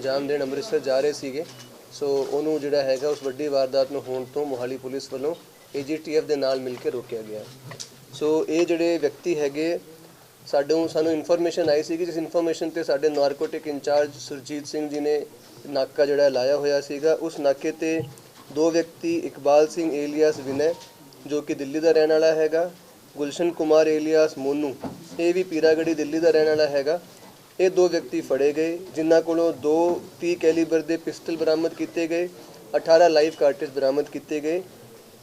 ਅੰਜਾਮ ਦੇਣ ਅੰਮ੍ਰਿਤਸਰ ਜਾ ਰਹੇ ਸੀਗੇ। ਸੋ ਉਹਨੂੰ ਜਿਹੜਾ ਹੈਗਾ, ਉਸ ਵੱਡੀ ਵਾਰਦਾਤ ਨੂੰ ਹੋਣ ਤੋਂ ਮੋਹਾਲੀ ਪੁਲਿਸ ਵੱਲੋਂ ਏਜੀਟੀਐਫ ਦੇ ਨਾਲ ਮਿਲ ਕੇ ਰੋਕਿਆ ਗਿਆ। ਸੋ ਇਹ ਜਿਹੜੇ ਵਿਅਕਤੀ ਹੈਗੇ ਸਾਨੂੰ ਸਾਨੂੰ ਇਨਫੋਰਮੇਸ਼ਨ ਆਈ ਸੀ ਕਿ ਜਿਸ ਇਨਫੋਰਮੇਸ਼ਨ ਤੇ ਸਾਡੇ ਨਾਰਕੋਟਿਕ ਇੰਚਾਰਜ ਸੁਰਜੀਤ ਸਿੰਘ ਜੀ ਨੇ ਨਾਕਾ ਜਿਹੜਾ ਲਾਇਆ ਹੋਇਆ ਸੀਗਾ। ਉਸ ਨਾਕੇ ਤੇ ਦੋ ਵਿਅਕਤੀ, ਇਕਬਾਲ ਸਿੰਘ ਏਲੀਆਸ ਵਿਨੈ, ਜੋ ਕਿ ਦਿੱਲੀ ਦਾ ਰਹਿਣ ਵਾਲਾ ਹੈਗਾ, ਗੁਲਸ਼ਨ ਕੁਮਾਰ ਏਲੀਆਸ ਮੋਨੂ, ਇਹ ਵੀ ਪੀਰਾਗੜੀ ਦਿੱਲੀ ਦਾ ਰਹਿਣ ਵਾਲਾ ਹੈਗਾ। ਇਹ ਦੋ ਵਿਅਕਤੀ ਫੜੇ ਗਏ, ਜਿਨ੍ਹਾਂ ਕੋਲੋਂ ਦੋ 30 ਕੈਲੀਬਰ ਦੇ ਪਿਸਟਲ ਬਰਾਮਦ ਕੀਤੇ ਗਏ 18 ਲਾਈਵ ਕਾਰਟ੍ਰਿਜ ਬਰਾਮਦ ਕੀਤੇ ਗਏ,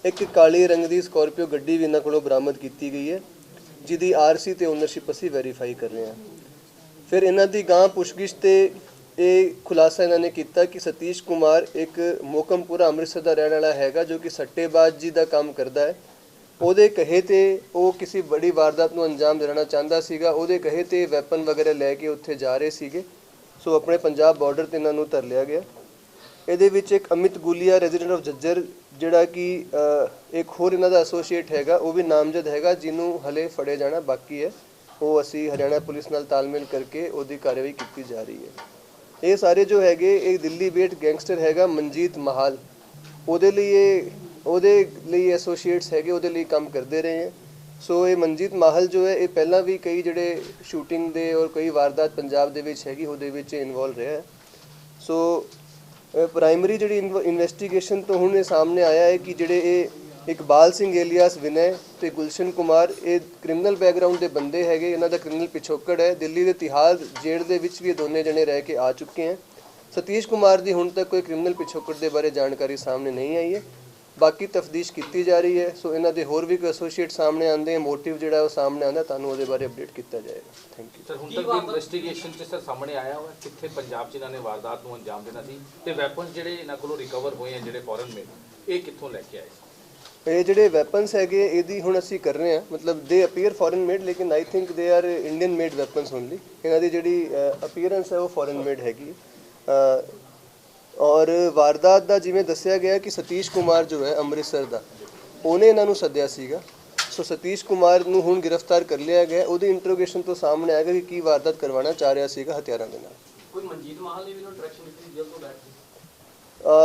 ਇੱਕ ਕਾਲੀ ਰੰਗ ਦੀ ਸਕਾਰਪੀਓ ਗੱਡੀ ਵੀ ਇਹਨਾਂ ਕੋਲੋਂ ਬਰਾਮਦ ਕੀਤੀ ਗਈ ਹੈ, ਜਿਹਦੀ ਆਰਸੀ ਤੇ ਓਨਰਸ਼ਿਪ ਅਸੀਂ ਵੈਰੀਫਾਈ ਕਰ ਰਹੇ ਹਾਂ। ਫਿਰ ਇਹਨਾਂ ਦੀ ਗਾਂ ਪੁੱਛਗਿੱਛ ਤੇ ਇਹ ਖੁਲਾਸਾ ਇਹਨਾਂ ਨੇ ਕੀਤਾ ਕਿ ਸਤੀਸ਼ ਕੁਮਾਰ ਇੱਕ ਮੋਕਮਪੁਰਾ ਅੰਮ੍ਰਿਤਸਰ ਦਾ ਰਹਿਣ ਵਾਲਾ ਹੈਗਾ, ਜੋ ਕਿ ਸੱਟੇਬਾਜ਼ ਜੀ ਦਾ ਕੰਮ ਕਰਦਾ ਹੈ। ਉਹਦੇ ਕਹੇ ਤੇ ਉਹ ਕਿਸੇ ਬੜੀ ਵਾਰਦਾਤ ਨੂੰ ਅੰਜਾਮ ਦੇਣਾ ਚਾਹੁੰਦਾ ਸੀਗਾ, ਉਹਦੇ ਕਹੇ ਤੇ ਵੈਪਨ ਵਗੈਰਾ ਲੈ ਕੇ ਉੱਥੇ ਜਾ ਰਹੇ ਸੀਗੇ। ਸੋ ਆਪਣੇ ਪੰਜਾਬ ਬਾਰਡਰ ਤੇ ਇਹਨਾਂ ਨੂੰ ਧਰ ਲਿਆ ਗਿਆ। ਇਹਦੇ ਵਿੱਚ ਇੱਕ ਅਮਿਤ ਗੁਲੀਆ ਰੈਜ਼ੀਡੈਂਟ ਆਫ ਜੱਜਰ, ਜਿਹੜਾ ਕਿ ਇੱਕ ਹੋਰ ਇਹਨਾਂ ਦਾ ਐਸੋਸੀਏਟ ਹੈਗਾ, ਉਹ ਵੀ ਨਾਮਜ਼ਦ ਹੈਗਾ, ਜਿਹਨੂੰ ਹਲੇ ਫੜੇ ਜਾਣਾ ਬਾਕੀ ਹੈ। ਉਹ ਅਸੀਂ ਹਰਿਆਣਾ ਪੁਲਿਸ ਨਾਲ ਤਾਲਮੇਲ ਕਰਕੇ ਉਹਦੀ ਕਾਰਵਾਈ ਕੀਤੀ ਜਾ ਰਹੀ ਹੈ। ਇਹ ਸਾਰੇ ਜੋ ਹੈਗੇ, ਇਹ ਦਿੱਲੀ ਬੇਟ ਗੈਂਗਸਟਰ ਹੈਗਾ ਮਨਜੀਤ ਮਹਾਲ। ਉਹਦੇ ਲਈ ਇਹ ਉਹਦੇ ਲਈ ਐਸੋਸੀਏਟਸ ਹੈਗੇ, ਉਹਦੇ ਲਈ ਕੰਮ ਕਰਦੇ ਰਹੇ ਹੈ। ਸੋ ਇਹ ਮਨਜੀਤ ਮਾਹਲ ਜੋ ਹੈ, ਇਹ ਪਹਿਲਾਂ ਵੀ ਕਈ ਜਿਹੜੇ ਸ਼ੂਟਿੰਗ ਦੇ ਔਰ ਕਈ ਵਾਰਦਾਤ ਪੰਜਾਬ ਦੇ ਵਿੱਚ ਹੈਗੀ, ਉਹਦੇ ਵਿੱਚ ਇਨਵੋਲਵ ਰਿਹਾ ਹੈ। ਸੋ ਪ੍ਰਾਇਮਰੀ ਜਿਹੜੀ ਇਨਵੈਸਟੀਗੇਸ਼ਨ ਤੋਂ ਹੁਣ ਇਹ ਸਾਹਮਣੇ ਆਇਆ ਹੈ ਕਿ ਜਿਹੜੇ ਇਹ ਇਕਬਾਲ ਸਿੰਘ ਏਲੀਆਸ, ਵਿਨੈ ਤੇ ਗੁਲਸ਼ਨ ਕੁਮਾਰ, ਇਹ ਕ੍ਰਿਮੀਨਲ ਬੈਕਗ੍ਰਾਉਂਡ ਦੇ ਬੰਦੇ ਹੈਗੇ, ਇਹਨਾਂ ਦਾ ਕ੍ਰਿਮੀਨਲ ਪਿਛੋਕੜ ਹੈ। ਦਿੱਲੀ ਦੇ ਤਿਹਾੜ ਜੇਲ੍ਹ ਦੇ ਵਿੱਚ ਵੀ ਇਹ ਦੋਨੇ ਜਣੇ ਰਹਿ ਕੇ ਆ ਚੁੱਕੇ ਹਨ ਸਤੀਸ਼ ਕੁਮਾਰ ਦੀ ਹੁਣ ਤੱਕ ਕੋਈ ਕ੍ਰਿਮੀਨਲ ਪਿਛੋਕੜ ਦੇ ਬਾਰੇ ਜਾਣਕਾਰੀ ਸਾਹਮਣੇ ਨਹੀਂ ਆਈ ਹੈ। ਬਾਕੀ ਤਫਤੀਸ਼ ਕੀਤੀ ਜਾ ਰਹੀ ਹੈ ਸੋ ਇਹਨਾਂ ਦੇ ਹੋਰ ਵੀ ਕੋਈ ਐਸੋਸੀਏਟ ਸਾਹਮਣੇ ਆਉਂਦੇ ਆ ਮੋਟਿਵ ਜਿਹੜਾ ਉਹ ਸਾਹਮਣੇ ਆਉਂਦਾ ਤੁਹਾਨੂੰ ਉਹਦੇ ਬਾਰੇ ਅਪਡੇਟ ਕੀਤਾ ਜਾਏਗਾ। ਥੈਂਕ ਯੂ ਸਰ ਹੁਣ ਤੱਕ ਇਨਵੈਸਟੀਗੇਸ਼ਨ 'ਚ ਸਰ ਸਾਹਮਣੇ ਆਇਆ ਹੋਇਆ ਕਿੱਥੇ ਪੰਜਾਬ 'ਚ ਇਹਨਾਂ ਨੇ ਵਾਰਦਾਤ ਨੂੰ ਅੰਜਾਮ ਦੇਣਾ ਸੀ ਤੇ ਵੈਪਨ ਜਿਹੜੇ ਇਹਨਾਂ ਕੋਲੋਂ ਰਿਕਵਰ ਹੋਏ ਆ ਜਿਹੜੇ ਫੋਰਨ ਮੇਡ ਇਹ ਕਿੱਥੋਂ ਲੈ ਕੇ ਆਏ? ਇਹ ਜਿਹੜੇ ਵੈਪਨਸ ਹੈਗੇ ਇਹਦੀ ਹੁਣ ਅਸੀਂ ਕਰ ਰਹੇ ਹਾਂ ਮਤਲਬ ਦੇ ਅਪੀਅਰ ਫੋਰਨ ਮੇਡ ਲੇਕਿਨ I think they are Indian made weapons only ਇਹਨਾਂ ਦੀ ਜਿਹੜੀ ਅਪੀਅਰੈਂਸ ਹੈ ਉਹ ਫੋਰਨ ਮੇਡ ਹੈਗੀ ਔਰ ਵਾਰਦਾਤ ਦਾ ਜਿਵੇਂ ਦੱਸਿਆ ਗਿਆ ਕਿ ਸਤੀਸ਼ ਕੁਮਾਰ ਜੋ ਹੈ ਅੰਮ੍ਰਿਤਸਰ ਦਾ ਉਹਨੇ ਇਹਨਾਂ ਨੂੰ ਸੱਦਿਆ ਸੀਗਾ। ਸੋ ਸਤੀਸ਼ ਕੁਮਾਰ ਨੂੰ ਹੁਣ ਗ੍ਰਿਫਤਾਰ ਕਰ ਲਿਆ ਗਿਆ। ਉਹਦੀ ਇੰਟਰੋਗੇਸ਼ਨ ਤੋਂ ਸਾਹਮਣੇ ਆਏਗਾ ਕਿ ਕੀ ਵਾਰਦਾਤ ਕਰਵਾਉਣਾ ਚਾਹ ਰਿਹਾ ਸੀਗਾ ਹਥਿਆਰਾਂ ਦੇ ਨਾਲ। ਕੋਈ ਮਨਜੀਤ ਮਾਹਲ ਨੇ ਵੀ ਨੂੰ ਡਾਇਰੈਕਸ਼ਨ ਦਿੱਤੀ ਜੇਲ੍ਹ ਤੋਂ ਬੈਠ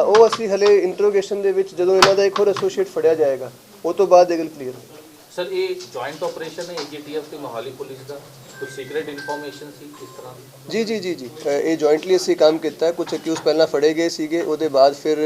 ਉਹ ਅਸੀਂ ਹਲੇ ਇੰਟਰੋਗੇਸ਼ਨ ਦੇ ਵਿੱਚ ਜਦੋਂ ਇਹਨਾਂ ਦਾ ਇੱਕ ਹੋਰ ਐਸੋਸੀਏਟ ਫੜਿਆ ਜਾਏਗਾ ਉਹ ਤੋਂ ਬਾਅਦ ਇਹ ਗੱਲ ਕਲੀਅਰ ਸਰ ਇਹ ਜੁਆਇੰਟ ਆਪਰੇਸ਼ਨ ਹੈ ਏਜੀਟੀਐਫ ਤੇ ਮੋਹਾਲੀ ਪੁਲਿਸ ਦਾ? ਕੁਝ ਸੀਕ੍ਰੀਟ ਇਨਫੋਰਮੇਸ਼ਨ ਸੀ ਕਿਸ ਤਰ੍ਹਾਂ ਦੀ? ਜੀ ਜੀ ਜੀ ਜੀ। ਇਹ ਜੁਆਇੰਟਲੀ ਅਸੀਂ ਕੰਮ ਕੀਤਾ। ਕੁਝ ਅਕਿਊਜ਼ ਪਹਿਲਾਂ ਫੜੇ ਗਏ ਸੀਗੇ ਉਹਦੇ ਬਾਅਦ ਫਿਰ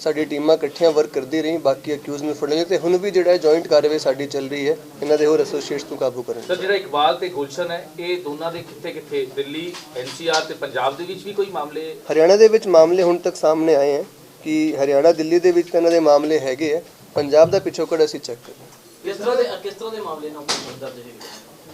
ਸਾਡੀ ਟੀਮਾਂ ਇਕੱਠੀਆਂ ਵਰਕ ਕਰਦੀ ਰਹੀ ਬਾਕੀ ਅਕਿਊਜ਼ ਨੂੰ ਫੜ ਲਏ ਤੇ ਹੁਣ ਵੀ ਜਿਹੜਾ ਜੁਆਇੰਟ ਕਾਰਵਾਈ ਸਾਡੀ ਚੱਲ ਰਹੀ ਹੈ ਇਹਨਾਂ ਦੇ ਹੋਰ ਐਸੋਸੀਏਟਸ ਨੂੰ ਕਾਬੂ ਕਰਨ ਸਰ ਜਿਹੜਾ ਇਕਬਾਲ ਤੇ ਗੁਲਸ਼ਨ ਹੈ ਇਹ ਦੋਨਾਂ ਦੇ ਕਿੱਥੇ ਕਿੱਥੇ ਦਿੱਲੀ ਐਨਸੀਆਰ ਤੇ ਪੰਜਾਬ ਦੇ ਵਿੱਚ ਵੀ ਕੋਈ ਮਾਮਲੇ? ਹਰਿਆਣਾ ਦੇ ਵਿੱਚ ਮਾਮਲੇ ਹੁਣ ਤੱਕ ਸਾਹਮਣੇ ਆਏ ਹਨ ਕਿ ਹਰਿਆਣਾ ਦਿੱਲੀ ਦੇ ਵਿੱਚ ਇਹਨਾਂ ਦੇ ਮਾਮਲੇ ਹੈਗੇ ਆ ਪੰਜਾਬ ਦਾ ਪਿਛੋਕੜ ਅਸੀਂ ਚੈੱਕ ਕਰ ਰਹੇ ਹਾਂ ਕਿਸ ਤਰ੍ਹਾਂ ਦੇ ਕਿਸ ਤਰ੍ਹਾਂ ਦੇ ਮਾਮਲੇ ਨਾਲ ਦਰਜ ਹੈ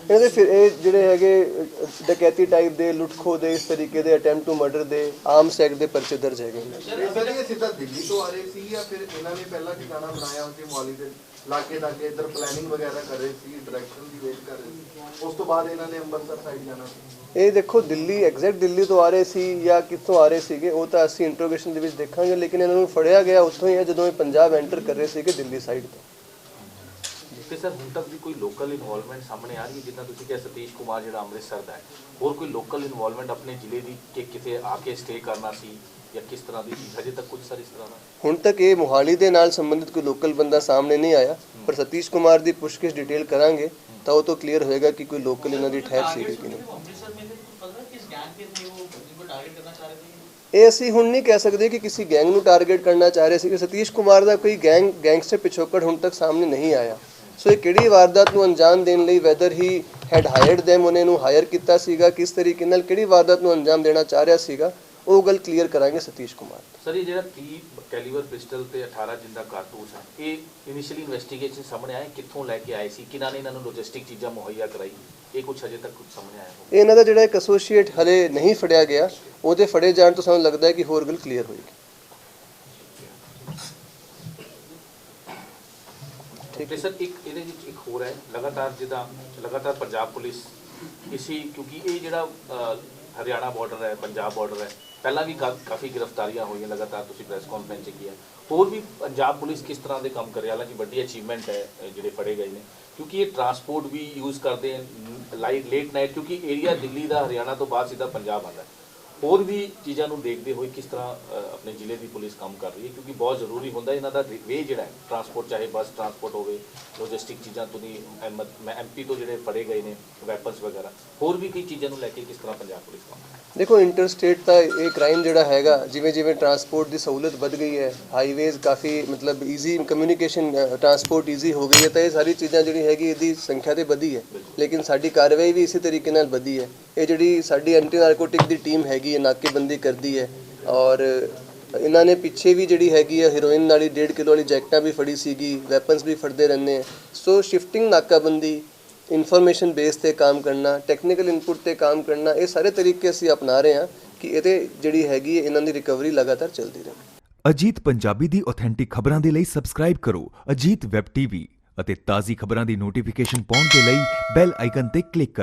ਇਹਨਾਂ ਦੇ ਫਿਰ ਇਹ ਜਿਹੜੇ ਹੈਗੇ ਡਕੈਤੀ ਟਾਈਪ ਦੇ ਲੁੱਟਖੋ ਦੇ ਇਸ ਤਰੀਕੇ ਦੇ ਅਟੈਂਪਟ ਟੂ ਮਰਡਰ ਦੇ ਆਰਮਸ ਐਕਟ ਦੇ ਪਰਚੇ ਦਰਜ ਹੈਗੇ ਨੇ। ਇਹ ਸਰ ਇਹ ਸਿੱਧਾ ਦਿੱਲੀ ਤੋਂ ਆ ਰਹੇ ਸੀ ਜਾਂ ਫਿਰ ਇਹਨਾਂ ਨੇ ਪਹਿਲਾਂ ਠਿਕਾਣਾ ਬਣਾਇਆ ਉੱਥੇ ਮੌਲੀ ਦੇ ਲਾਗੇ ਲਾਗੇ ਇੱਧਰ ਪਲੈਨਿੰਗ ਵਗੈਰਾ ਕਰ ਰਹੇ ਸੀ ਡਾਇਰੈਕਸ਼ਨ ਦੀ ਵੇਟ ਕਰ ਰਹੇ ਸੀ। ਉਸ ਤੋਂ ਬਾਅਦ ਇਹਨਾਂ ਨੇ ਅੰਮ੍ਰਿਤਸਰ ਸਾਈਡ ਜਾਣਾ ਸੀ। ਇਹ ਦੇਖੋ ਦਿੱਲੀ ਐਗਜ਼ੈਕਟ ਦਿੱਲੀ ਤੋਂ ਆ ਰਹੇ ਸੀ ਜਾਂ ਕਿੱਥੋਂ ਆ ਰਹੇ ਸੀਗੇ ਉਹ ਤਾਂ ਅਸੀਂ ਇੰਟਰੋਗੇਸ਼ਨ ਦੇ ਵਿੱਚ ਦੇਖਾਂਗੇ ਲੇਕਿਨ ਇਹਨਾਂ ਨੂੰ ਫੜਿਆ ਗਿਆ ਉੱਥੋਂ ਹੀ ਹੈ ਜਦੋਂ ਇਹ ਪੰਜਾਬ ਐਂਟਰ ਕਰ ਰਹੇ ਸੀਗੇ ਦਿੱਲੀ ਸਾਈਡ ਤੋਂ। ਤੇ ਸਰ ਹੁਣ ਤੱਕ ਵੀ ਕੋਈ ਲੋਕਲ ਇਨਵੋਲਵਮੈਂਟ ਸਾਹਮਣੇ ਆ ਰਹੀ ਹੈ ਜਿੱਦਾਂ ਤੁਸੀਂ ਕਿਹਾ ਸਤੀਸ਼ ਕੁਮਾਰ ਜਿਹੜਾ ਅੰਮ੍ਰਿਤਸਰ ਦਾ ਹੈ। ਹੋਰ ਕੋਈ ਲੋਕਲ ਇਨਵੋਲਵਮੈਂਟ ਆਪਣੇ ਜ਼ਿਲ੍ਹੇ ਦੀ ਕਿ ਕਿਤੇ ਆ ਕੇ ਸਟੇ ਕਰਨਾ ਸੀ ਜਾਂ ਕਿਸ ਤਰ੍ਹਾਂ ਦੀ ਚੀਜ਼ ਹਜੇ ਤੱਕ ਕੁਝ ਸਰ ਇਸ ਤਰ੍ਹਾਂ ਦਾ? ਹੁਣ ਤੱਕ ਇਹ ਮੋਹਾਲੀ ਦੇ ਨਾਲ ਸੰਬੰਧਿਤ ਕੋਈ ਲੋਕਲ ਬੰਦਾ ਸਾਹਮਣੇ ਨਹੀਂ ਆਇਆ ਪਰ ਸਤੀਸ਼ ਕੁਮਾਰ ਦੀ ਪੁੱਛਗਿੱਛ ਡਿਟੇਲ ਕਰਾਂਗੇ ਤਾਂ ਉਹ ਤੋਂ ਕਲੀਅਰ ਹੋਏਗਾ ਕਿ ਕੋਈ ਲੋਕਲ ਇਹਨਾਂ ਦੀ ਠਹਿਰ ਸੀ ਕਿ ਨਹੀਂ। ਇਹ ਅਸੀਂ ਹੁਣ ਨਹੀਂ ਕਹਿ ਸਕਦੇ ਕਿ ਕਿਸੇ ਗੈਂਗ ਨੂੰ ਟਾਰਗੇਟ ਕਰਨਾ ਚਾਹ ਰਹੇ ਸੀ ਕਿ ਸਤੀਸ਼ ਕੁਮਾਰ ਦਾ ਕੋਈ ਗੈਂਗ ਗੈਂਗਸਟਰ ਪਿਛੋਕੜ ਹੁਣ ਤੱਕ ਸਾਹਮਣੇ ਨਹੀਂ ਆਇਆ। ਸੋ ਇਹ ਕਿਹੜੀ ਵਾਰਦਾਤ ਨੂੰ ਅੰਜਾਮ ਦੇਣ ਲਈ whether he had hired them ਉਹਨੇ ਨੂੰ ਹਾਇਰ ਕੀਤਾ ਸੀਗਾ ਕਿਸ ਤਰੀਕੇ ਨਾਲ ਕਿਹੜੀ ਵਾਰਦਾਤ ਨੂੰ ਅੰਜਾਮ ਦੇਣਾ ਚਾਹ ਰਿਹਾ ਸੀਗਾ ਉਹ ਗੱਲ ਕਲੀਅਰ ਕਰਾਂਗੇ ਸਤੀਸ਼ ਕੁਮਾਰ ਸਰ ਇਹ ਜਿਹੜਾ 30 ਕੈਲੀਬਰ ਪਿਸਟਲ ਤੇ 18 ਜਿੰਦਾ ਕਾਰਤੂਸ ਹੈ ਇਹ ਇਨੀਸ਼ੀਅਲੀ ਇਨਵੈਸਟੀਗੇਸ਼ਨ ਸਾਹਮਣੇ ਆਇਆ ਕਿੱਥੋਂ ਲੈ ਕੇ ਆਏ ਸੀ ਕਿਹਨਾਂ ਨੇ ਇਹਨਾਂ ਨੂੰ ਲੌਜਿਸਟਿਕ ਚੀਜ਼ਾਂ ਮੁਹੱਈਆ ਕਰਾਈ ਇਹ ਕੁਝ ਹਜੇ ਤੱਕ ਕੁਝ ਸਾਹਮਣੇ ਆਇਆ ਇਹਨਾਂ ਦਾ ਜਿਹੜਾ ਇੱਕ ਐਸੋਸੀਏਟ ਹਲੇ ਨਹੀਂ ਫੜਿਆ ਗਿਆ ਉਹਦੇ ਫੜੇ ਜਾਣ ਤੋਂ ਸਾਨੂੰ ਲੱਗਦਾ ਹੈ ਕਿ ਹੋਰ ਗੱਲ ਕਲੀਅਰ ਹੋਏਗੀ। ਤੇ ਸਰ, ਇੱਕ ਇਹਦੇ ਵਿੱਚ ਇੱਕ ਹੋਰ ਹੈ, ਲਗਾਤਾਰ ਜਿੱਦਾਂ ਲਗਾਤਾਰ ਪੰਜਾਬ ਪੁਲਿਸ ਇਸੀ ਕਿਉਂਕਿ ਇਹ ਜਿਹੜਾ ਹਰਿਆਣਾ ਬਾਰਡਰ ਹੈ, ਪੰਜਾਬ ਬਾਰਡਰ ਹੈ, ਪਹਿਲਾਂ ਵੀ ਕਾ- ਕਾਫੀ ਗ੍ਰਿਫਤਾਰੀਆਂ ਹੋਈਆਂ ਲਗਾਤਾਰ, ਤੁਸੀਂ ਪ੍ਰੈਸ ਕਾਨਫਰੰਸ 'ਚ ਕੀਆ। ਹੋਰ ਵੀ ਪੰਜਾਬ ਪੁਲਿਸ ਕਿਸ ਤਰ੍ਹਾਂ ਦੇ ਕੰਮ ਕਰ ਰਹੀ ਹਾਲਾਂਕਿ ਵੱਡੀ ਅਚੀਵਮੈਂਟ ਹੈ ਜਿਹੜੇ ਫੜੇ ਗਏ ਨੇ, ਕਿਉਂਕਿ ਇਹ ਟਰਾਂਸਪੋਰਟ ਵੀ ਯੂਜ਼ ਕਰਦੇ ਲਾਈਟ ਲੇਟ ਨਾਈਟ ਕਿਉਂਕਿ ਏਰੀਆ ਦਿੱਲੀ ਦਾ ਹਰਿਆਣਾ ਤੋਂ ਬਾਅਦ ਸਿੱਧਾ ਪੰਜਾਬ ਆਉਂਦਾ ਹੈ। ਹੋਰ ਵੀ ਚੀਜ਼ਾਂ ਨੂੰ ਦੇਖਦੇ ਹੋਏ ਕਿਸ ਤਰ੍ਹਾਂ ਆਪਣੇ ਜ਼ਿਲ੍ਹੇ ਦੀ ਪੁਲਿਸ ਕੰਮ ਕਰ ਰਹੀ ਹੈ? ਕਿਉਂਕਿ ਬਹੁਤ ਜ਼ਰੂਰੀ ਹੁੰਦਾ ਇਹਨਾਂ ਦਾ ਵੇ ਜਿਹੜਾ ਹੈ ਟਰਾਂਸਪੋਰਟ ਚਾਹੇ ਬੱਸ ਟਰਾਂਸਪੋਰਟ ਹੋਵੇ ਲੌਜਿਸਟਿਕ ਚੀਜ਼ਾਂ ਤੋਂ ਦੀ ਮੈਂ ਐਮਪੀ ਤੋਂ ਜਿਹੜੇ ਫੜੇ ਗਏ ਨੇ ਵੈਪਨਸ ਵਗੈਰਾ ਹੋਰ ਵੀ ਕਈ ਚੀਜ਼ਾਂ ਨੂੰ ਲੈ ਕੇ ਕਿਸ ਤਰ੍ਹਾਂ ਪੰਜਾਬ ਪੁਲਿਸ ਕੰਮ ਦੇਖੋ ਇੰਟਰਸਟੇਟ ਦਾ ਇਹ ਕ੍ਰਾਈਮ ਜਿਹੜਾ ਹੈਗਾ ਜਿਵੇਂ ਜਿਵੇਂ ਟਰਾਂਸਪੋਰਟ ਦੀ ਸਹੂਲਤ ਵੱਧ ਗਈ ਹੈ ਹਾਈਵੇਜ਼ ਕਾਫੀ ਮਤਲਬ ਈਜ਼ੀ ਕਮਿਊਨੀਕੇਸ਼ਨ ਟਰਾਂਸਪੋਰਟ ਈਜ਼ੀ ਹੋ ਗਈ ਹੈ ਤਾਂ ਇਹ ਸਾਰੀ ਚੀਜ਼ਾਂ ਜਿਹੜੀ ਹੈਗੀ ਇਹਦੀ ਸੰਖਿਆ ਤੇ ਵਧੀ ਹੈ। ਲੇਕਿਨ ਸਾਡੀ ਕਾਰਵਾਈ ਵੀ ਇਸੇ ਤਰੀਕੇ ਨਾਲ ਵਧੀ ਹੈ। ਇਹ ਜਿਹੜੀ ਸਾਡੀ ਐਂਟੀ ਨਾਰਕੋਟਿਕ ਦੀ ਟੀਮ ਹੈਗੀ ਹੈ, ਨਾਕੇਬੰਦੀ ਕਰਦੀ ਹੈ ਔਰ ਇਹਨਾਂ ਨੇ ਪਿੱਛੇ ਵੀ ਜਿਹੜੀ ਹੈਗੀ ਹੈ ਹੀਰੋਇਨ ਵਾਲੀ 1.5 ਕਿਲੋ ਵਾਲੀ ਜੈਕਟਾਂ ਵੀ ਫੜੀ ਸੀਗੀ ਵੈਪਨਸ ਵੀ ਫੜਦੇ ਰਹਿੰਦੇ ਆ ਸੋ ਸ਼ਿਫਟਿੰਗ ਨਾਕਾਬੰਦੀ ਇਨਫੋਰਮੇਸ਼ਨ ਬੇਸ ਤੇ ਕੰਮ ਕਰਨਾ ਟੈਕਨੀਕਲ ਇਨਪੁਟ ਤੇ ਕੰਮ ਕਰਨਾ, ਇਹ ਸਾਰੇ ਤਰੀਕੇ ਅਸੀਂ ਅਪਣਾ ਰਹੇ ਹਾਂ ਕਿ ਇਹਦੇ ਜਿਹੜੀ ਹੈਗੀ ਹੈ, ਇਹਨਾਂ ਦੀ ਰਿਕਵਰੀ ਲਗਾਤਾਰ ਚੱਲਦੀ ਰਹੇ। ਅਜੀਤ ਪੰਜਾਬੀ ਦੀ ਆਥੈਂਟਿਕ ਖਬਰਾਂ ਦੇ ਲਈ ਸਬਸਕ੍ਰਾਈਬ ਕਰੋ ਅਜੀਤ ਵੈਬ ਟੀਵੀ ਅਤੇ ਤਾਜ਼ੀ ਖਬਰਾਂ ਦੀ ਨੋਟੀਫਿਕੇਸ਼ਨ ਪਾਉਣ ਦੇ ਲਈ ਬੈਲ ਆਈਕਨ ਤੇ ਕਲਿੱਕ ਕਰੋ।